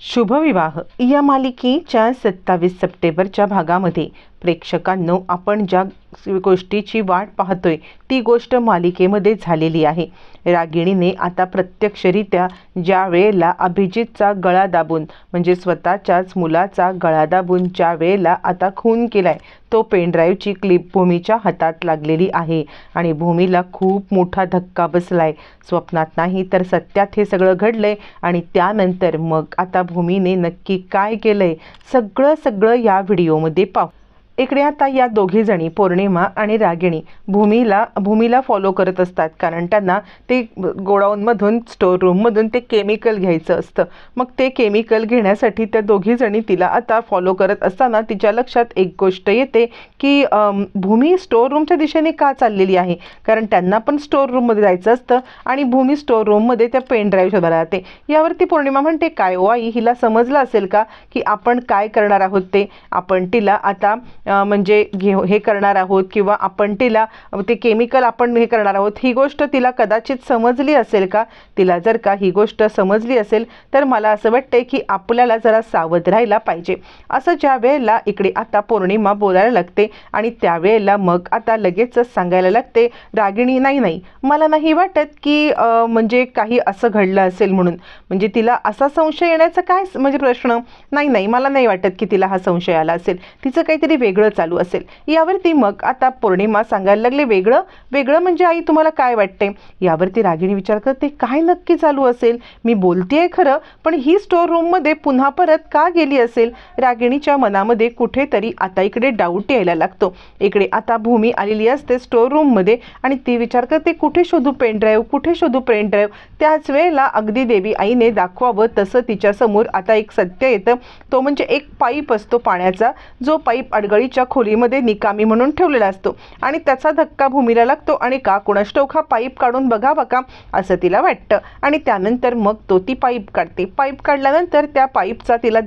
शुभविवाह. या मालिकेच्या सत्तावीस सप्टेंबरच्या भागामध्ये प्रेक्षकांनो आपण ज्या गोष्टीची वाट पाहतोय ती गोष्ट मालिकेमध्ये झालेली आहे. रागिणीने आता प्रत्यक्षरित्या ज्या वेळेला अभिजितचा गळा दाबून म्हणजे स्वतःच्याच मुलाचा गळा दाबून ज्या वेळेला आता खून केलाय तो पेनड्राईव्हची क्लिप भूमीच्या हातात लागलेली आहे आणि भूमीला खूप मोठा धक्का बसलाय. स्वप्नात नाही तर सत्यात हे सगळं घडलंय आणि त्यानंतर मग आता भूमीने नक्की काय केलंय सगळं सगळं या व्हिडिओमध्ये पाहू. इकडे आता या दोघी जणी पौर्णिमा आणि रागिणी भूमीला भूमीला फॉलो करत असतात. कारण त्यांना ते गोडाऊनमधून स्टोर रूममधून ते केमिकल घ्यायचं असतं. मग ते केमिकल घेण्यासाठी त्या दोघी जणी तिला आता फॉलो करत असताना तिच्या लक्षात एक गोष्ट येते की भूमी स्टोर रूमच्या दिशेने का चाललेली आहे? कारण त्यांना पण स्टोर रूममध्ये जायचं असतं आणि भूमी स्टोर रूममध्ये त्या पेन ड्राईव्ह शोधायला जाते. यावरती पौर्णिमा म्हणते काय ओ आई हिला समजलं असेल का की आपण काय करणार आहोत ते? आपण तिला आता म्हणजे घे हे करणार आहोत किंवा आपण तिला ते केमिकल आपण हे करणार आहोत ही गोष्ट तिला कदाचित समजली असेल का? तिला जर का ही गोष्ट समजली असेल तर मला असं वाटतंय की आपल्याला जरा सावध राहायला पाहिजे. असं ज्या वेळेला इकडे आता पौर्णिमा बोलायला लागते आणि त्यावेळेला मग आता लगेचच सांगायला लागते रागिणी नाही नाही मला नाही वाटत की म्हणजे काही असं घडलं असेल म्हणून. म्हणजे तिला असा संशय येण्याचा काय म्हणजे प्रश्न? नाही नाही मला नाही वाटत की तिला हा संशय आला असेल. तिचं काहीतरी वेगळं चालू असेल. यावरती मग आता पौर्णिमा सांगायला लागले वेगळं. वेगळं म्हणजे आई तुम्हाला काय वाटते? यावरती रागिणी विचार करते काय नक्की चालू असेल? मी बोलतेय खरं पण ही स्टोअर रूममध्ये पुन्हा परत का गेली असेल? रागिणीच्या मनामध्ये कुठेतरी आता इकडे डाऊट यायला लागतो. इकडे आता भूमी आलेली असते स्टोर रूममध्ये आणि ती विचार करते कुठे शोधू पेन ड्राईव्ह कुठे शोधू पेन ड्राईव्ह त्याच वेळेला अगदी देवी आईने दाखवावं तसं तिच्यासमोर आता एक सत्य येतं. तो म्हणजे एक पाईप असतो पाण्याचा. जो पाईप गळीच्या खोलीमध्ये निकामी म्हणून ठेवलेला असतो. आणि त्याचा धक्का भूमीला लागतो आणि का कुणास हा पाईप काढून बघावा का? असं तिला वाटतं. आणि त्यानंतर मग तो ती पाईप काढते. पाईप काढल्यानंतर त्या पाईपचा तिला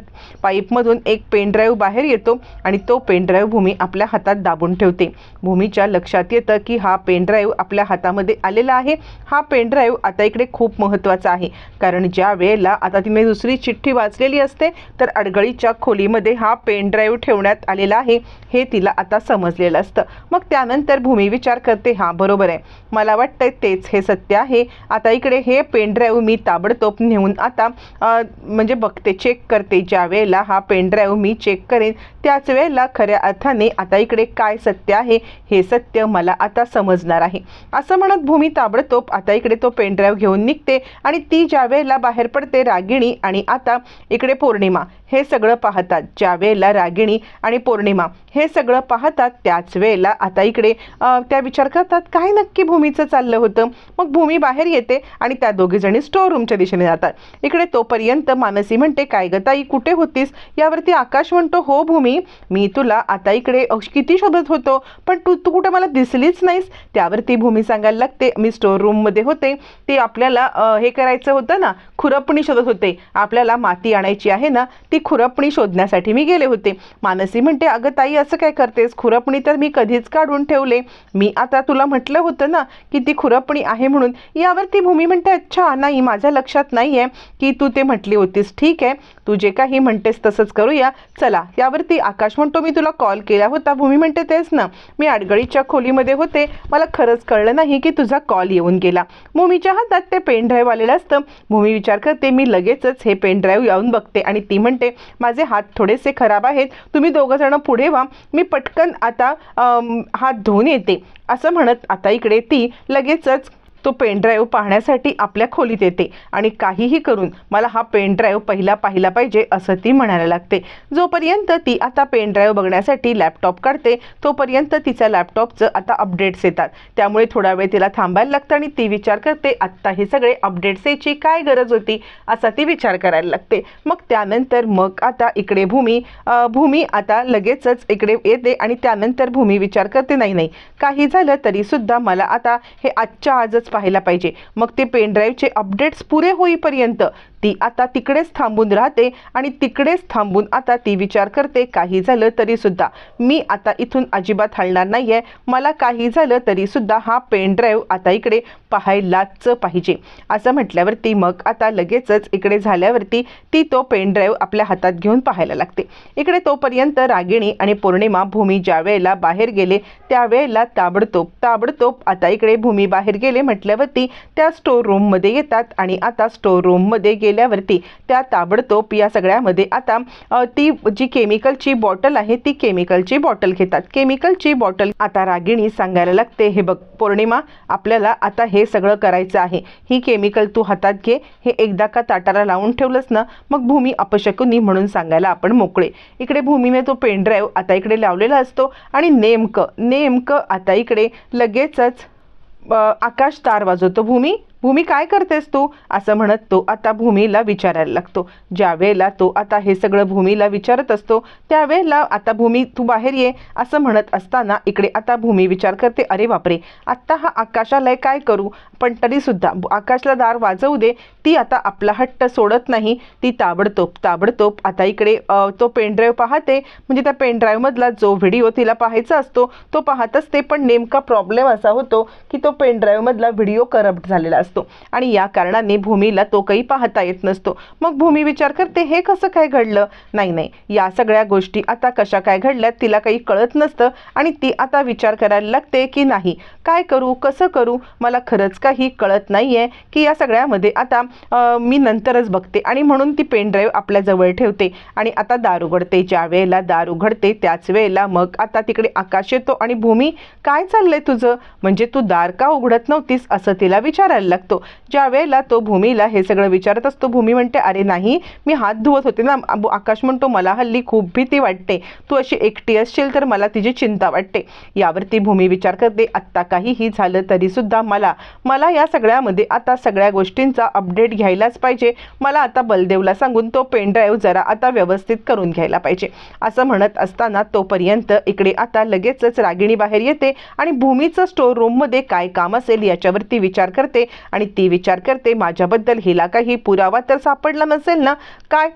पाईपमधून एक पेनड्राईव्ह बाहेर येतो आणि तो पेनड्राईव्ह भूमी आपल्या हातात दाबून ठेवते. भूमीच्या लक्षात येतं की हा पेनड्राईव्ह आपल्या हातामध्ये आलेला आहे. हा पेनड्राईव्ह आता इकडे खूप महत्त्वाचा आहे. कारण ज्या वेळेला आता तिने दुसरी चिठ्ठी वाचलेली असते तर अडगळीच्या खोलीमध्ये हा पेनड्राईव्ह ठेवण्यात आलेला आहे. हे तिला आता समजलेलं असतं. मग त्यानंतर भूमी विचार करते हां बरोबर आहे. मला वाटतंय तेच हे सत्य आहे. आता इकडे हे पेनड्राईव्ह मी ताबडतोब नेऊन आता म्हणजे बघते चेक करते ज्या वेळेला हा पेनड्राईव्ह मी चेक करेन त्याच वेळेला खऱ्या अर्थाने आता इकडे काय सत्य आहे हे सत्य मला आता समजणार आहे. असं म्हणत भूमी ताबडतोब आता इकडे तो पेनड्राईव्ह घेऊन निघते आणि ती ज्या वेळेला बाहेर पडते रागिणी आणि आता इकडे पौर्णिमा हे सगळं पाहतात ज्या वेळेला रागिणी आणि पौर्णिमा हे सगळं पाहतात त्याच वेळेला आता इकडे त्या विचार करतात काय नक्की भूमीचं चाललं होतं? मग भूमी बाहेर येते आणि त्या दोघीजणी स्टोअर रूमच्या दिशेने जातात. इकडे तोपर्यंत मानसी म्हणते काय ग ताई कुठे होतीस? यावरती आकाश म्हणतो हो भूमी मी तुला आता इकडे किती शोधत होतो पण तू तू कुठे मला दिसलीच नाहीस. त्यावरती भूमी सांगायला लागते मी स्टोअर रूममध्ये होते ते आपल्याला हे करायचं होतं ना खुरपणी शोधत होते आपल्याला माती आणायची आहे ना ती खुरपणी शोधण्यासाठी मी गेले होते. मानसी म्हणते अगं ताई असं काय करतेस? खुरपणी तर मी कधीच काढून ठेवले. मी आता तुला म्हटलं होतं ना की ती खुरपणी आहे म्हणून. यावरती भूमी म्हणते अच्छा नाही माझ्या लक्षात नाही आहे की तू ते म्हटली होतीस. ठीक आहे तू जे काही म्हणतेस तसंच करूया. चला यावरती आकाश म्हणतो मी तुला कॉल केला होता. भूमी म्हणते तेच ना मी अडगळीच्या खोलीमध्ये होते. मला खरंच कळलं नाही की तुझा कॉल येऊन गेला. भूमीच्या हातात ते पेन ड्राईव्ह आलेलं असतं. भूमी विचार करते मी लगेचच हे पेन ड्राईव्ह येऊन बघते. आणि ती म्हणते माझे हात थोडेसे खराब आहेत. तुम्ही दोघंजणं पुढे व्हा. मी पटकन आता हात धुवून येते. असं म्हणत आता इकडे ती लगेचच तो पेनड्राईव्ह पाहण्यासाठी आपल्या खोलीत येते आणि काहीही करून मला हा पेनड्राईव्ह पहिला पाहिला पाहिजे असं ती म्हणायला लागते. जोपर्यंत ती आता पेनड्राईव्ह बघण्यासाठी लॅपटॉप काढते तोपर्यंत तिच्या लॅपटॉपचं आता अपडेट्स येतात. त्यामुळे थोडा वेळ तिला थांबायला लागतं आणि ती विचार करते आत्ता हे सगळे अपडेट्स यायची काय गरज होती? असा ती विचार करायला लागते. मग त्यानंतर मग आता इकडे भूमी भूमी आता लगेचच इकडे येते आणि त्यानंतर भूमी विचार करते नाही नाही काही झालं तरीसुद्धा मला आता हे आजच्या आजच पाहायला पाहिजे. मग ते पेनड्राईव्हचे अपडेट्स पुरे होईपर्यंत ती आता तिकडेच थांबून राहते आणि तिकडेच थांबून आता ती विचार करते काही झालं तरी सुद्धा. मी आता इथून अजिबात हलणार नाहीये. मला काही झालं तरी सुद्धा हा पेन ड्राईव्ह आता इकडे पाहायलाच पाहिजे. असं म्हटल्यावरती मग आता लगेचच इकडे झाल्यावरती ती तो पेन ड्राईव्ह आपल्या हातात घेऊन पाहायला लागते. इकडे तोपर्यंत रागिणी आणि पौर्णिमा भूमी ज्या वेळेला बाहेर गेले त्यावेळेला ताबडतोब ताबडतोब आता इकडे भूमी बाहेर गेले म्हटल्यावरती त्या स्टोर रूममध्ये येतात आणि आता स्टोर रूममध्ये केल्यावरती त्या ताबडतोब या सगळ्यामध्ये आता ती जी केमिकलची बॉटल आहे ती केमिकलची बॉटल घेतात. केमिकलची बॉटल आता रागिणी सांगायला लागते हे बघ पौर्णिमा आपल्याला आता हे सगळं करायचं आहे. ही केमिकल तू हातात घे हे एकदा का ताटाला लावून ठेवलंस ना मग भूमी अपशकुनी म्हणून सांगायला आपण मोकळे. इकडे भूमीने तो पेन ड्राईव्ह आता इकडे लावलेला असतो आणि नेमकं नेमकं आता इकडे लगेचच आकाश तार वाजवतो. भूमी भूमी काय करतेस तू? असं म्हणत तो आता भूमीला विचारायला लागतो. ज्या वेळेला तो आता हे सगळं भूमीला विचारत असतो त्यावेळेला आता भूमी तू बाहेर ये असं म्हणत असताना इकडे आता भूमी विचार करते अरे बापरे आत्ता हा आकाशाला काय करू? पण तरीसुद्धा आकाशला दार वाजवू दे ती आता आपला हट्ट सोडत नाही ती ताबडतोब ताबडतोब आता इकडे तो पेनड्राईव्ह पाहते म्हणजे त्या पेनड्राईव्हमधला जो व्हिडिओ तिला पाहायचा असतो तो पाहत असते पण नेमका प्रॉब्लेम असा होतो की तो पेनड्राईव्हमधला व्हिडिओ करप्ट झालेला असतो. आणि या कारणाने भूमीला तो काही पाहता येत नसतो. मग भूमी विचार करते हे कसं काय घडलं? नाही नाही. या सगळ्या गोष्टी आता कशा काय घडल्या तिला काही कळत नसतं आणि ती आता विचार करायला लागते की नाही. काय करू? कसं करू? मला खरंच काही कळत नाही आहे की या सगळ्यामध्ये आता मी नंतरच बघते आणि म्हणून ती पेन ड्राईव्ह आपल्या जवळ ठेवते. आणि आता दार उघडते. ज्या वेळेला दार उघडते त्याच वेळेला मग आता तिकडे आकाश येतो. आणि भूमी काय चाललंय तुझं? म्हणजे तू दार का उघडत नव्हतीस? असं तिला विचारायला लागतो ज्या वेळेला तो भूमीला हे सगळं विचारत असतो भूमी म्हणते अरे नाही मी हात धुवत होते ना आकाश म्हणतो मला हल्ली खूप भीती वाटते. तू अशी एकटी असशील तर मला तिची चिंता वाटते. यावरती भूमी विचार करते आत्ता काहीही झालं तरीसुद्धा मला मला या सगळ्यामध्ये आता सगळ्या गोष्टींचा अपडेट घ्यायलाच पाहिजे. मला आता बलदेवला सांगून तो पेन ड्राईव्ह जरा आता व्यवस्थित करून घ्यायला पाहिजे. असं म्हणत असताना तोपर्यंत इकडे आता लगेचच रागिणी बाहेर येते आणि भूमीचं स्टोर रूममध्ये काय काम असेल याच्यावरती विचार करते. आणि ती विचार करते माझ्याबद्दल हिला काही पुरावा तर सापडला नसेल ना? काय?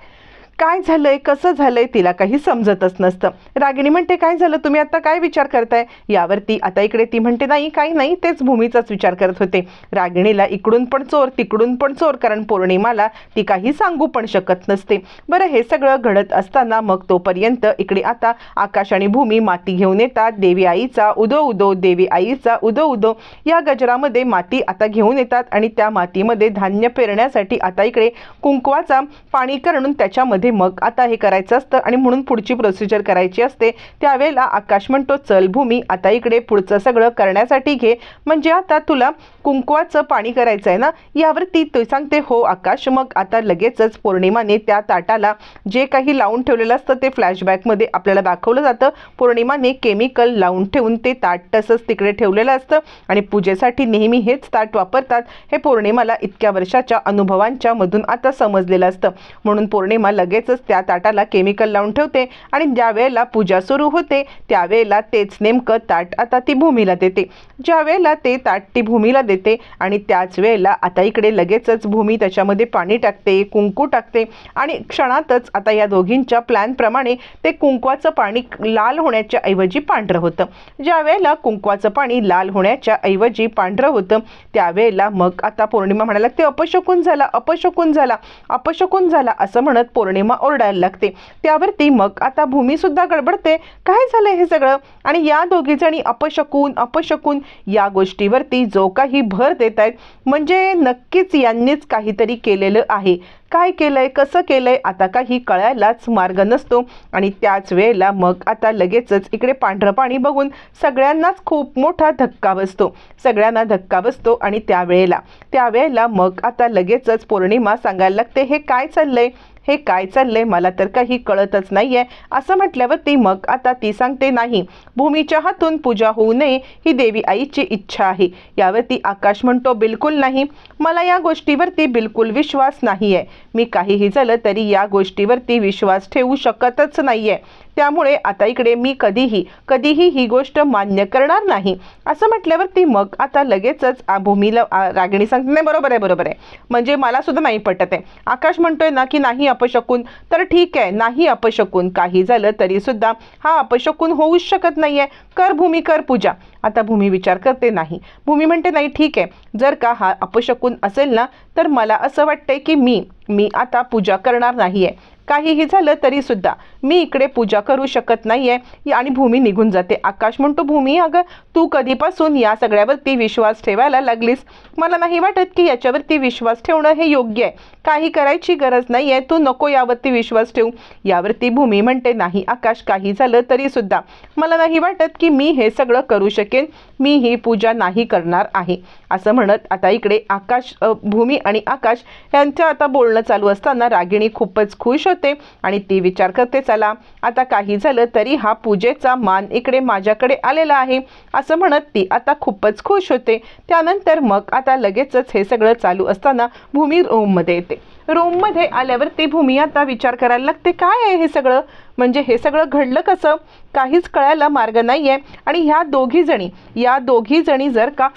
काय झालंय कसं झालंय तिला काही समजतच नसतं. रागिणी म्हणते काय झालं? तुम्ही आता काय विचार करताय? यावरती आता इकडे ती म्हणते नाही काही नाही तेच भूमीचाच विचार करत होते. रागिणीला इकडून पण चोर तिकडून पण चोर कारण पौर्णिमाला ती काही सांगू पण शकत नसते. बरं हे सगळं घडत असताना मग तोपर्यंत इकडे आता आकाश आणि भूमी माती घेऊन येतात. देवी आईचा उदो उदो देवी आईचा उदो उदो. या गजरामध्ये माती आता घेऊन येतात आणि त्या मातीमध्ये धान्य पेरण्यासाठी आता इकडे कुंकवाचा पाणी करून त्याच्यामध्ये मग आता हे करायचं असतं आणि म्हणून पुढची प्रोसिजर करायची असते. त्यावेळेला आकाश म्हणतो चल भूमी आता इकडे पुढचं सगळं करण्यासाठी घे. म्हणजे आता तुला कुंकवाचं पाणी करायचं आहे ना? यावरती तो सांगते हो आकाश मग आता लगेचच पौर्णिमाने त्या ताटाला जे काही लावून ठेवलेलं असतं ते फ्लॅशबॅकमध्ये आपल्याला दाखवलं जातं. पौर्णिमाने केमिकल लावून ठेवून ते ताट तसंच तिकडे ठेवलेलं असतं. आणि पूजेसाठी नेहमी हेच ताट वापरतात. हे पौर्णिमाला इतक्या वर्षाच्या अनुभवांच्या मधून आता समजलेलं असतं. म्हणून पौर्णिमा लगेच लगेचच त्या ताटाला केमिकल लावून ठेवते आणि ज्या वेळेला पूजा सुरू होते त्यावेळेला तेच नेमकं ताट आता ती भूमीला देते. ज्या वेळेला ते ताट ती भूमीला देते आणि त्याच वेळेला आता इकडे लगेचच भूमी त्याच्यामध्ये पाणी टाकते कुंकू टाकते आणि क्षणातच आता या दोघींच्या प्लॅनप्रमाणे ते कुंकवाचं पाणी लाल होण्याच्या ऐवजी पांढरं होतं. ज्या वेळेला कुंकवाचं पाणी लाल होण्याच्या ऐवजी पांढरं होतं त्यावेळेला मग आता पौर्णिमा म्हणायला ते अपशकुन झाला अपशकून झाला अपशकुन झाला असं म्हणत पौर्णिमा ओरडायला लागते. त्यावरती मग आता भूमीसुद्धा गडबडते. काय झालं हे सगळं? आणि या दोघीजणी अपशकून अपशकून या गोष्टीवरती जो काही भर देत आहेत म्हणजे नक्कीच यांनीच काहीतरी केलेलं आहे. काय केलंय? कसं केलंय? आता काही कळायलाच मार्ग नसतो. आणि त्याच वेळेला मग आता लगेचच इकडे पांढरं पाणी बघून सगळ्यांनाच खूप मोठा धक्का बसतो. सगळ्यांना धक्का बसतो आणि त्यावेळेला त्यावेळेला मग आता लगेचच पौर्णिमा सांगायला लागते. हे काय चाललंय? हे काय चाललंय मला तर काही कळतच नाहीये. असं म्हटल्यावरती मग आता ती सांगते नाही. भूमीच्या हातून पूजा होऊ नये ही देवी आईची इच्छा आहे. यावरती आकाश म्हणतो बिलकुल नाही. मला या गोष्टीवरती बिलकुल विश्वास नाहीये. मी काहीही झालं तरी या गोष्टीवरती विश्वास ठेवू शकतच नाहीये. त्यामुळे आता इकडे मी कधीही कधीही ही गोष्ट मान्य करणार नाही. असं म्हटल्यावरती मग आता लगेचच भूमीला रागिणी सांगते नाही बरोबर आहे बरोबर आहे. म्हणजे मला सुद्धा नाही पटत आहे. आकाश म्हणतोय ना की नाही अपशकून तर ठीक आहे नाही अपशकून. काही झालं तरी सुद्धा हा अपशकून होऊच शकत नाही आहे कर भूमी कर पूजा. आता भूमी विचार करते नाही. भूमी म्हणते नाही ठीक आहे. जर का हा अपशकून असेल ना तर मला असं वाटतंय की मी मी आता पूजा करणार नाही आहे काहीही झालं तरी सुद्धा मी इकडे पूजा करू शकत नाही आहे आणि भूमी निघून जाते. आकाश म्हणतो भूमी अगं तू कधीपासून या सगळ्यावरती विश्वास ठेवायला लागलीस? मला नाही वाटत की याच्यावरती विश्वास ठेवणं हे योग्य आहे. काही करायची गरज नाही आहे तू नको यावरती विश्वास ठेवू. यावरती भूमी म्हणते नाही आकाश काही झालं तरी सुद्धा मला नाही वाटत की मी हे सगळं करू शकेन. मी ही पूजा नाही करणार आहे. असं म्हणत आता इकडे आकाश भूमी आणि आकाश यांचं आता बोलणं चालू असताना रागिणी खूपच खुश होते आणि ती विचार करते चला आता काही झालं तरी हा पूजेचा मान इकडे माझ्याकडे आलेला आहे असं म्हणत ती आता खूपच खुश होते. त्यानंतर मग आता लगेचच हे सगळं चालू असताना भूमी रूममध्ये येते. रूममध्ये आल्यावर ती भूमी आता विचार करायला लागते काय आहे हे सगळं? म्हणजे हे सगळं घडलं कसं? काहीच कळायला मार्ग नाही आहे आणि ह्या दोघी जणी या दोघी जणी जर का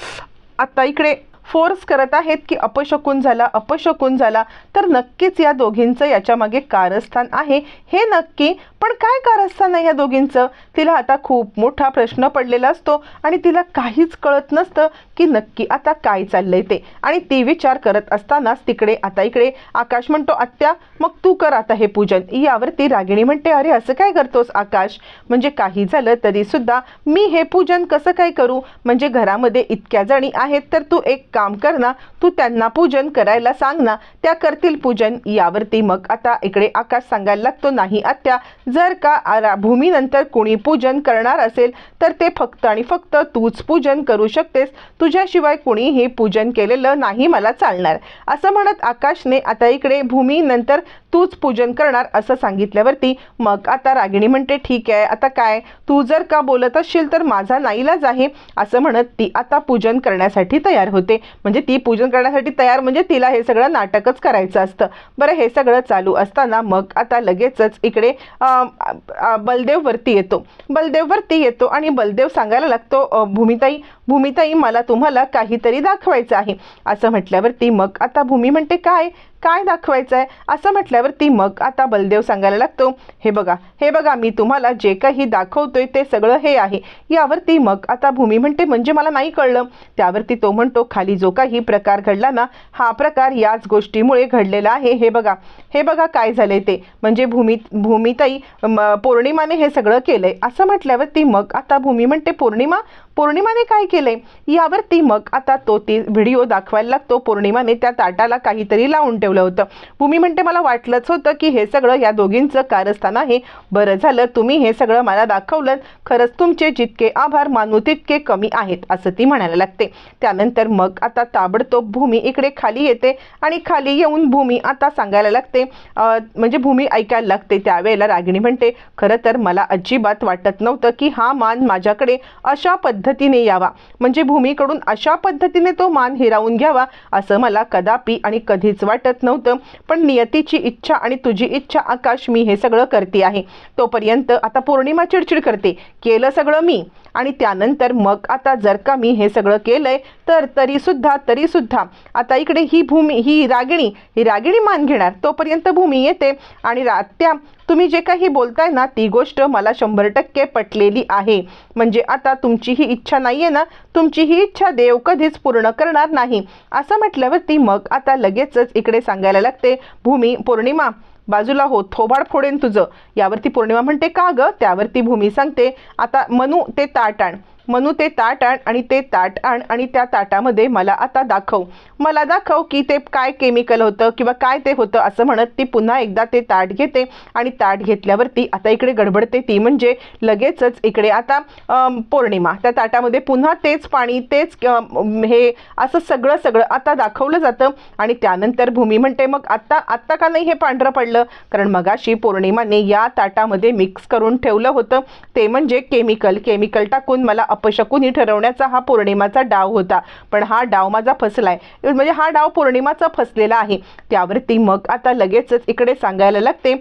आता इकडे फोर्स करत आहेत की अपशकून झाला अपशकून झाला तर नक्कीच या दोघींचं याच्यामागे कारस्थान आहे. हे नक्की पण काय कारस्थान आहे या दोघींचं? तिला आता खूप मोठा प्रश्न पडलेला असतो आणि तिला काहीच कळत नसतं की नक्की आता काय चाललंय ते. आणि ती विचार करत असतानाच तिकडे आता इकडे आकाश म्हणतो आत्या मग तू कर आता हे पूजन. यावरती रागिणी म्हणते अरे असं काय करतोस आकाश? म्हणजे काही झालं तरी सुद्धा मी हे पूजन कसं काय करू? म्हणजे घरामध्ये इतक्या जणी आहेत तर तू एक काम कर ना तू त्यांना पूजन करायला सांग ना त्या करतील पूजन. यावरती मग आता इकडे आकाश सांगायला लागतो नाही आत्या जर का भूमीनंतर कोणी पूजन करणार असेल तर ते फक्त आणि फक्त तूच पूजन करू शकतेस. तुझ्याशिवाय कोणी हे पूजन केलेलं नाही मला चालणार. असं म्हणत आकाशने आता इकडे भूमीनंतर तूच पूजन करणार असं सांगितल्यावरती मग आता रागिणी म्हणते ठीक आहे आता काय? तू जर का बोलत असशील तर माझा नाईलाज आहे असं म्हणत ती आता पूजन करण्यासाठी तयार होते. म्हणजे ती पूजन करण्यासाठी तयार म्हणजे तिला हे सगळं नाटकच करायचं असतं. बरं हे सगळं चालू असताना मग आता लगेचच इकडे बलदेववरती येतो. बलदेववरती येतो आणि बलदेव सांगायला लागतो भूमिताई भूमिताई मला तुम्हाला काहीतरी दाखवायचं आहे. असं म्हटल्यावरती मग आता भूमी म्हणते काय? काय दाखवायचं आहे असं म्हटल्यावरती मग आता बलदेव सांगायला लागतो हे बघा हे बघा मी तुम्हाला जे काही दाखवतोय ते सगळं हे आहे. यावरती मग आता भूमी म्हणते म्हणजे मला नाही कळलं. त्यावरती तो म्हणतो खाली जो काही प्रकार घडला ना हा प्रकार याच गोष्टीमुळे घडलेला आहे. हे बघा हे बघा काय झालंय ते. म्हणजे भूमी भूमिताई म, पौर्णिमाने हे सगळं केलंय. असं म्हटल्यावरती मग आता भूमी म्हणते पौर्णिमा पौर्णिमाने काय केलंय? यावरती मग आता तो ती व्हिडिओ दाखवायला लागतो. पौर्णिमाने त्या ताटाला काहीतरी लावून ठेवलं होतं. भूमी म्हणते मला वाटलंच होतं की हे सगळं या दोघींचं कारस्थान आहे. बरं झालं तुम्ही हे सगळं मला दाखवलं खरंच तुमचे जितके आभार मानू तितके कमी आहेत असं ती म्हणायला लागते. त्यानंतर मग आता ताबडतोब भूमी इकडे खाली येते आणि खाली येऊन भूमी आता सांगायला लागते म्हणजे भूमी ऐकायला लागते. त्यावेळेला रागिणी म्हणते खरं तर मला अजिबात वाटत नव्हतं की हा मान माझ्याकडे अशा पद्धतीने यावा. म्हणजे भूमीकडून अशा पद्धतीने तो मान हिरावून घ्यावा असं मला कदापि आणि कधीच वाटत नव्हतं. पण नियतीची इच्छा आणि तुझी इच्छा आकाश मी हे सगळं करते आहे. तोपर्यंत आता पौर्णिमा चिडचिड करते. केलं सगळं मी. आणि त्यानंतर मग आता जर का मी हे सगळं केलंय तर तरी सुद्धा तरी सुद्धा. आता इकडे ही भूमी ही रागिणी ही रागिणी मान घेणार तोपर्यंत भूमी येते. आणि रात्या तुम्ही जे काही बोलताय ना ती गोष्ट मला शंभर टक्के पटलेली आहे. म्हणजे आता तुमची ही इच्छा नाही आहे ना तुमची ही इच्छा देव कधीच पूर्ण करणार नाही. असं म्हटल्यावरती मग आता लगेचच इकडे सांगायला लागते भूमी पौर्णिमा बाजूला हो थोबाड फोडेन तुझं. यावरती पौर्णिमा म्हणते का ग? त्यावरती भूमी सांगते आता मनू ते ताट म्हणू ते ताट आण आणि ते ताट आण आणि त्या ताटामध्ये मला आता दाखव. मला दाखव की ते काय केमिकल होतं किंवा काय ते होतं असं म्हणत ती पुन्हा एकदा ते ताट घेते आणि ताट घेतल्यावरती आता इकडे गडबडते ती म्हणजे लगेचच इकडे आता पौर्णिमा. त्या ताटामध्ये पुन्हा तेच पाणी तेच हे असं सगळं सगळं आता दाखवलं जातं आणि त्यानंतर भूमी म्हणते मग आत्ता आत्ता का नाही हे पांढरं पडलं? कारण मगाशी पौर्णिमाने या ताटामध्ये मिक्स करून ठेवलं होतं. ते म्हणजे केमिकल केमिकल टाकून मला अपशकुनी ठरवण्याचा हा पौर्णिमाचा डाव होता. पण हा डाव माझा फसलाय. म्हणजे हा डाव पौर्णिमाचा फसलेला आहे. त्यावरती मग आता लगेचच इकडे सांगायला लागते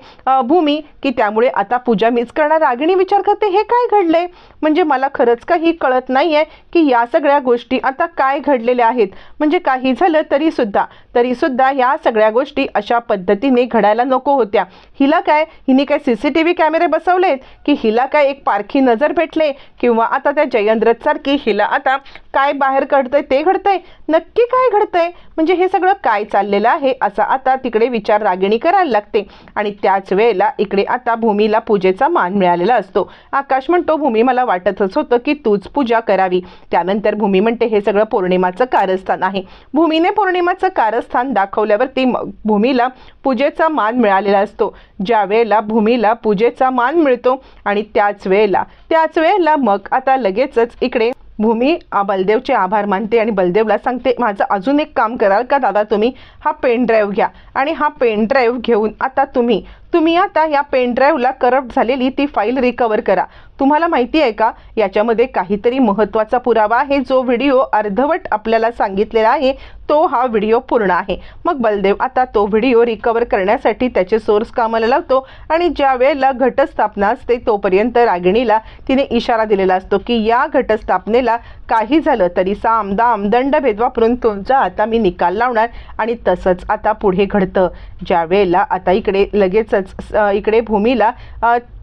भूमी की त्यामुळे आता पूजा मीच करणार. रागिणी विचार करते हे काय घडले म्हणजे मला खरंच काही कळत नाही आहे की या सगळ्या गोष्टी आता काय घडलेल्या आहेत. म्हणजे काही झालं तरी सुद्धा तरी सुद्धा या सगळ्या गोष्टी अशा पद्धतीने घडायला नको होत्या. हिला काय हिने काय सी सी टी व्ही कॅमेरे बसवलेत? की हिला काय एक पारखी नजर भेटले? किंवा आता त्या जय सारखी हिला आता काय बाहेर घडतंय ते घडतंय. नक्की काय घडतंय? म्हणजे हे सगळं काय चाललेलं आहे असा आता तिकडे विचार रागिणी करायला लागते. आणि त्याच वेळेला इकडे आता भूमीला पूजेचा मान मिळालेला असतो. आकाश म्हणतो भूमी मला वाटतच होतं की तूच पूजा करावी. त्यानंतर भूमी म्हणते हे सगळं पौर्णिमाचं कारस्थान आहे. भूमीने पौर्णिमाचं कारस्थान दाखवल्यावरती भूमीला पूजेचा मान मिळालेला असतो. ज्या वेळेला भूमीला पूजेचा मान मिळतो आणि त्याच वेळेला त्याच वेळेला मग आता लगेचच इकडे भूमी बलदेवचे आभार मानते आणि बलदेवला सांगते माझं अजून एक काम कराल का दादा तुम्ही? हा पेन ड्राईव्ह घ्या. आणि हा पेन ड्राईव्ह घेऊन आता तुम्ही तुम्ही आता या पेनड्राईव्हला करप्ट झालेली ती फाईल रिकवर करा. तुम्हाला माहिती आहे का? याच्यामध्ये काहीतरी महत्त्वाचा पुरावा आहे. जो व्हिडिओ अर्धवट आपल्याला सांगितलेला आहे तो हा व्हिडिओ पूर्ण आहे. मग बलदेव आता तो व्हिडिओ रिकवर करण्यासाठी त्याचे सोर्स कामाला लावतो आणि ज्या वेळेला घटस्थापना असते तोपर्यंत रागिणीला तिने इशारा दिलेला असतो की या घटस्थापनेला काही झालं तरी साम दाम दंडभेद वापरून तुमचा आता मी निकाल लावणार आणि तसंच आता पुढे घडतं. ज्या वेळेला आता इकडे लगेच अ, इकडे भूमीला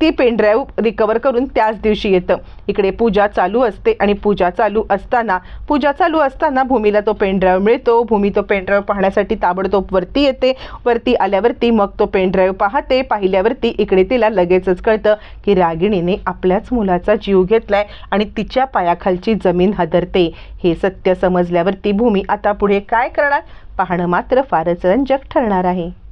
ती पेनड्राईव्ह रिकवर करून त्याच दिवशी येतं. इकडे पूजा चालू असते आणि पूजा चालू असताना पूजा चालू असताना भूमीला तो पेनड्राईव्ह मिळतो. भूमी तो पेनड्राईव्ह पाहण्यासाठी ताबडतोब वरती येते. वरती आल्यावरती मग तो पेनड्राईव्ह पाहते. पाहिल्यावरती इकडे तिला लगेचच कळतं की रागिणीने आपल्याच मुलाचा जीव घेतलाय आणि तिच्या पायाखालची जमीन हदरते. हे सत्य समजल्यावरती भूमी आता पुढे काय करणार? पाहणं मात्र फारच रंजक ठरणार आहे.